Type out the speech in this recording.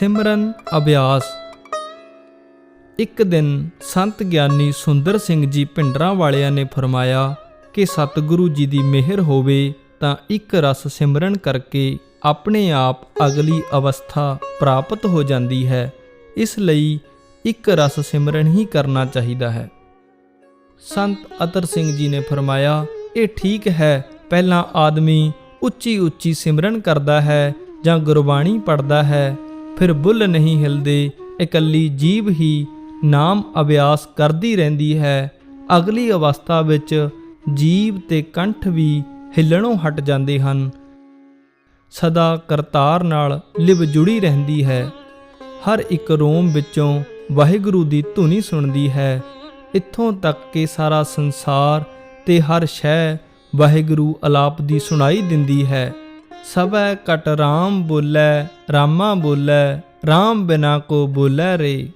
ਸਿਮਰਨ ਅਭਿਆਸ। ਇੱਕ ਦਿਨ ਸੰਤ ਗਿਆਨੀ ਸੁੰਦਰ ਸਿੰਘ ਜੀ ਪਿੰਡਰਾਂ ਵਾਲਿਆਂ ਨੇ ਫਰਮਾਇਆ ਕਿ ਸਤਿਗੁਰੂ ਜੀ ਦੀ ਮਿਹਰ ਹੋਵੇ ਤਾਂ ਇੱਕ ਰਸ ਸਿਮਰਨ ਕਰਕੇ ਆਪਣੇ ਆਪ ਅਗਲੀ ਅਵਸਥਾ ਪ੍ਰਾਪਤ ਹੋ ਜਾਂਦੀ ਹੈ। ਇਸ ਲਈ ਇੱਕ ਰਸ ਸਿਮਰਨ ਹੀ ਕਰਨਾ ਚਾਹੀਦਾ ਹੈ। ਸੰਤ ਅਤਰ ਸਿੰਘ ਜੀ ਨੇ ਫਰਮਾਇਆ, ਇਹ ਠੀਕ ਹੈ, ਪਹਿਲਾਂ ਆਦਮੀ ਉੱਚੀ ਉੱਚੀ ਸਿਮਰਨ ਕਰਦਾ ਹੈ ਜਾਂ ਗੁਰਬਾਣੀ ਪੜਦਾ ਹੈ ਫਿਰ ਬੁੱਲ ਨਹੀਂ ਹਿਲਦੇ, ਇਕੱਲੀ ਜੀਵ ਹੀ ਨਾਮ ਅਭਿਆਸ ਕਰਦੀ ਰਹਿੰਦੀ ਹੈ। ਅਗਲੀ ਅਵਸਥਾ ਵਿੱਚ ਜੀਵ ਤੇ ਕੰਠ ਵੀ ਹਿੱਲਣੋਂ ਹਟ ਜਾਂਦੇ ਹਨ। ਸਦਾ ਕਰਤਾਰ ਨਾਲ ਲਿਵ ਜੁੜੀ ਰਹਿੰਦੀ ਹੈ। ਹਰ ਇੱਕ ਰੋਮ ਵਿੱਚੋਂ ਵਾਹਿਗੁਰੂ ਦੀ ਧੁਨੀ ਸੁਣਦੀ ਹੈ। ਇੱਥੋਂ ਤੱਕ ਕਿ ਸਾਰਾ ਸੰਸਾਰ ਤੇ ਹਰ ਸ਼ੈ ਵਾਹਿਗੁਰੂ ਅਲਾਪ ਦੀ ਸੁਣਾਈ ਦਿੰਦੀ ਹੈ। ਸਭੈ ਕਟ ਰਾਮ ਬੋਲੇ ਰਾਮਾ ਬੋਲੇ ਰਾਮ ਬਿਨਾ ਕੋ ਬੋਲੇ ਰੇ।